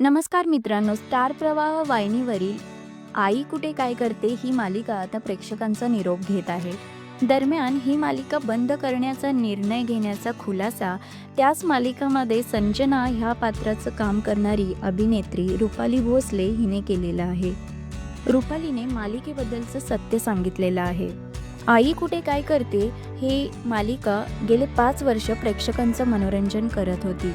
नमस्कार मित्रांनो स्टार प्रवाह वाहिनीवरील आई कुठे काय करते ही मालिका आता प्रेक्षकांचा निरोप घेत आहे. दरम्यान ही मालिका बंद करण्याचा निर्णय घेण्याचा खुलासा त्याच मालिकामध्ये संजना ह्या पात्राचं काम करणारी अभिनेत्री रुपाली भोसले हिने केलेलं आहे. रुपालीने मालिकेबद्दलचं सत्य सांगितलेलं आहे. आई कुठे काय करते हे मालिका गेले पाच वर्ष प्रेक्षकांचं मनोरंजन करत होती.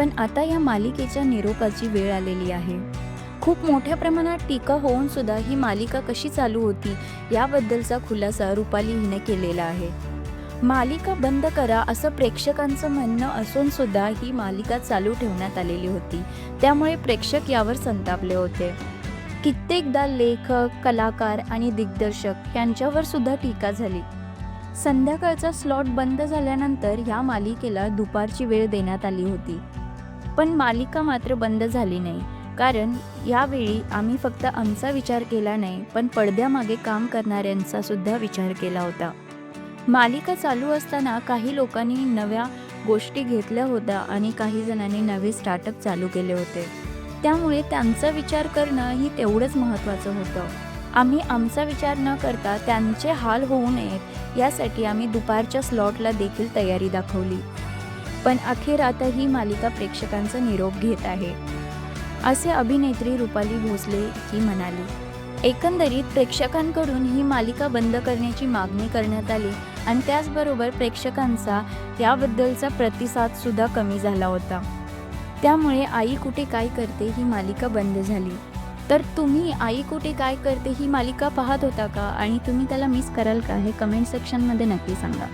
पण आता या मालिकेच्या निरोपाची वेळ आलेली आहे. खूप मोठ्या प्रमाणात टीका होऊन सुद्धा ही मालिका कशी चालू होती याबद्दलचा खुलासा रुपाली हिने केलेला आहे. मालिका बंद करा असं प्रेक्षकांचं म्हणणं असून सुद्धा ही मालिका चालू ठेवण्यात आलेली होती. त्यामुळे प्रेक्षक यावर संतापले होते. कित्येकदा लेखक कलाकार आणि दिग्दर्शक यांच्यावर सुद्धा टीका झाली. संध्याकाळचा स्लॉट बंद झाल्यानंतर ह्या मालिकेला दुपारची वेळ देण्यात आली होती. पण मालिका मात्र बंद झाली नाही. कारण यावेळी आम्ही फक्त आमचा विचार केला नाही पण पडद्यामागे काम करणाऱ्यांचा सुद्धा विचार केला होता. मालिका चालू असताना काही लोकांनी नव्या गोष्टी घेतल्या होत्या आणि काही जणांनी नवे स्टार्टअप चालू केले होते. त्यामुळे त्यांचा विचार करणं ही तेवढंच महत्त्वाचं होतं. आम्ही आमचा विचार न करता त्यांचे हाल होऊ नयेत यासाठी आम्ही दुपारच्या स्लॉटला देखील तयारी दाखवली. पण अखेर आता ही मालिका प्रेक्षकांचा निरोप घेत आहे. असे अभिनेत्री रुपाली भोसले ही म्हणाली एकंदरीत प्रेक्षकांकडून ही मालिका बंद करण्याची मागणी करण्यात आली आणि त्याचबरोबर प्रेक्षकांचा याबद्दलचा प्रतिसाद सुद्धा कमी झाला होता. त्यामुळे आई कुठे काय करते ही मालिका बंद झाली. तर तुम्ही आई कुठे काय करते ही मालिका पाहत होता का आणि तुम्ही त्याला मिस कराल का हे कमेंट सेक्शनमध्ये नक्की सांगा.